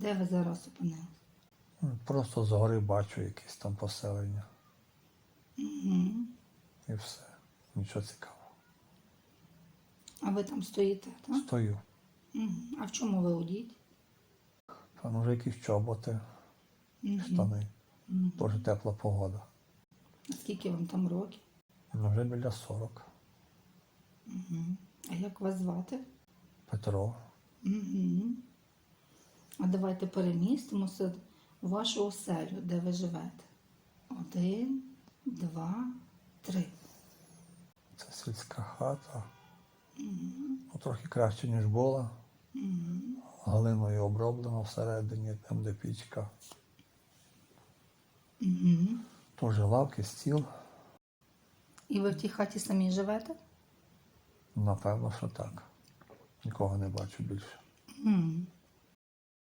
Де ви зараз опинилися? Просто згори бачу якесь там поселення. Угу. І все. Нічого цікавого. А ви там стоїте, так? Стою. Угу. А в чому ви одіть? Там вже якісь чоботи, Угу. штани. Дуже тепла погода. А скільки вам там років? Ну, вже біля 40. Угу. А як вас звати? Петро. Угу. А давайте перемістимося в вашу оселю, де ви живете. Один, два, три. Це сільська хата. Ну, трохи краще, ніж була. Глиною оброблено всередині, там де пічка. Угу. Теж лавки, стіл. І ви в тій хаті самі живете? Напевно, що так. Нікого не бачу більше. Угу.